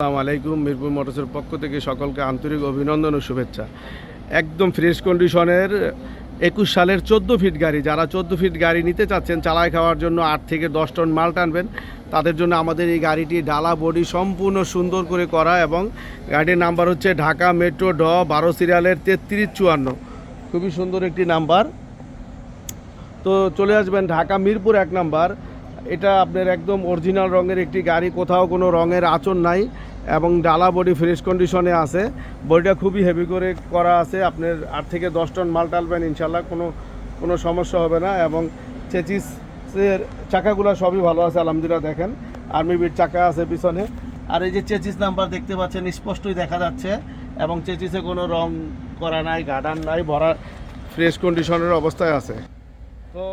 আসসালামু আলাইকুম, মিরপুর মোটরসের পক্ষ থেকে সকলকে আন্তরিক অভিনন্দন ও শুভেচ্ছা। একদম ফ্রেশ কন্ডিশনের একুশ সালের চোদ্দ ফিট গাড়ি, যারা চোদ্দ ফিট গাড়ি নিতে চাচ্ছেন, চালায় খাওয়ার জন্য আট থেকে দশ টন মাল টানবেন। তাদের জন্য আমাদের এই গাড়িটি ডালা বডি সম্পূর্ণ সুন্দর করে করা এবং গাড়ির নাম্বার হচ্ছে ঢাকা মেট্রো ড বারো সিরিয়ালের তেত্রিশ চুয়ান্ন। খুবই সুন্দর একটি নাম্বার। তো চলে আসবেন ঢাকা মিরপুর এক নাম্বার। এটা আপনার একদম অরিজিনাল রঙের একটি গাড়ি, কোথাও কোনো রঙের আচর নাই। এবং ডালা বডি ফ্রেশ কন্ডিশনে আছে। বডিটা খুবই হেভি করে করা আছে। আপনার আট থেকে দশ টন মাল টালবেন ইনশাল্লাহ কোনো কোনো সমস্যা হবে না। এবং চেচিসের চাকাগুলো সবই ভালো আছে, আলহামদুলিল্লাহ দেখেন। আর্মি বিট চাকা আছে পিছনে। আর এই যে চেচিস নাম্বার দেখতে পাচ্ছেন, স্পষ্টই দেখা যাচ্ছে। এবং চেচিসে কোনো রং করা নাই গার্ডান নাই, ভরা ফ্রেশ কন্ডিশনের অবস্থায় আছে। তো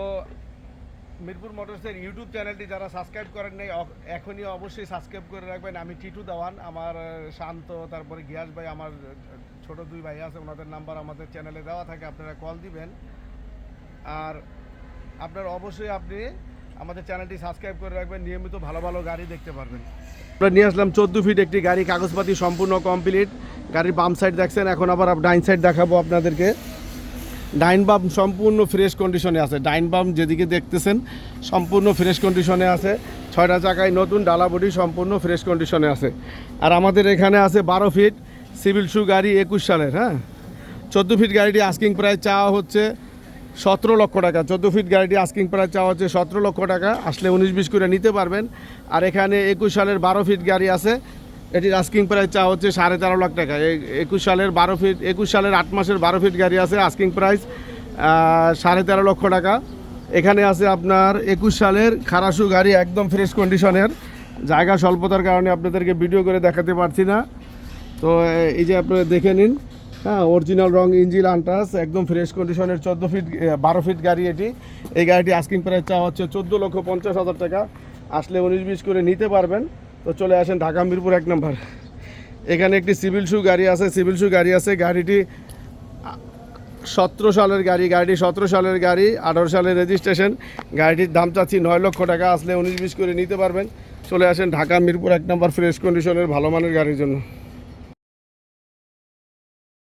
মিরপুর মোটরসের ইউটিউব চ্যানেলটি যারা সাবস্ক্রাইব করেন নাই এখনই অবশ্যই সাবস্ক্রাইব করে রাখবেন। আমি টিটু দেওয়ান, আমার শান্ত, তারপরে গিয়াস ভাই, আমার ছোট দুই ভাই আছে, ওনাদের নাম্বার আমাদের চ্যানেলে দেওয়া থাকে, আপনারা কল দিবেন। আর আপনার অবশ্যই আপনি আমাদের চ্যানেলটি সাবস্ক্রাইব করে রাখবেন, নিয়মিত ভালো ভালো গাড়ি দেখতে পারবেন। আমরা নিয়ে আসলাম চোদ্দ ফিট একটি গাড়ি, কাগজপাতি সম্পূর্ণ কমপ্লিট গাড়ির বাম সাইড দেখছেন, এখন আবার ডাইন সাইড দেখাবো আপনাদেরকে। ডাইন বাম সম্পূর্ণ ফ্রেশ কন্ডিশনে আছে। ডাইন বাম যেদিকে দেখতেছেন, সম্পূর্ণ ফ্রেশ কন্ডিশনে আছে। ছয়টা চাকায় নতুন ডালা বডি সম্পূর্ণ ফ্রেশ কন্ডিশনে আছে। আর আমাদের এখানে আছে বারো ফিট সিভিল শু গাড়ি একুশ সালের হ্যাঁ? চোদ্দ ফিট গাড়িটি আস্কিং প্রায় চাওয়া হচ্ছে সতেরো লক্ষ টাকা। চোদ্দ ফিট গাড়িটি আস্কিং প্রায় চাওয়া হচ্ছে সতেরো লক্ষ টাকা। আসলে উনিশ বিশ করে নিতে পারবেন। আর এখানে একুশ সালের বারো ফিট গাড়ি আছে। এটির আস্কিং প্রাইস চা হচ্ছে সাড়ে তেরো লাখ টাকা। একুশ সালের বারো ফিট একুশ সালের আট মাসের বারো ফিট গাড়ি আছে আস্কিং প্রাইস সাড়ে তেরো লক্ষ টাকা। এখানে আছে আপনার একুশ সালের খারাসু গাড়ি, একদম ফ্রেশ কন্ডিশনের জায়গা স্বল্পতার কারণে আপনাদেরকে ভিডিও করে দেখাতে পারছি না। তো, এই যে আপনারা দেখে নিন হ্যাঁ অরিজিনাল রং ইঞ্জিন আন্টাস, একদম ফ্রেশ কন্ডিশনের চোদ্দ ফিট বারো ফিট গাড়ি এটি। এই গাড়িটি আস্কিং প্রাইস চাওয়া হচ্ছে চোদ্দ লক্ষ পঞ্চাশ হাজার টাকা। আসলে উনিশ বিশ করে নিতে পারবেন। তো চলে আসেন ঢাকা মিরপুর এক নম্বর। এখানে একটি সিভিল শু গাড়ি আছে, সিভিল শু গাড়ি আছে। গাড়িটি সতেরো সালের গাড়ি, গাড়িটি সতেরো সালের গাড়ি, আঠারো সালের রেজিস্ট্রেশন। গাড়িটির দাম চাচ্ছি নয় লক্ষ টাকা, আসলে উনিশ বিশ করে নিতে পারবেন। চলে আসেন ঢাকা মিরপুর এক নম্বর, ফ্রেশ কন্ডিশনের, ভালো মানের গাড়ির জন্য।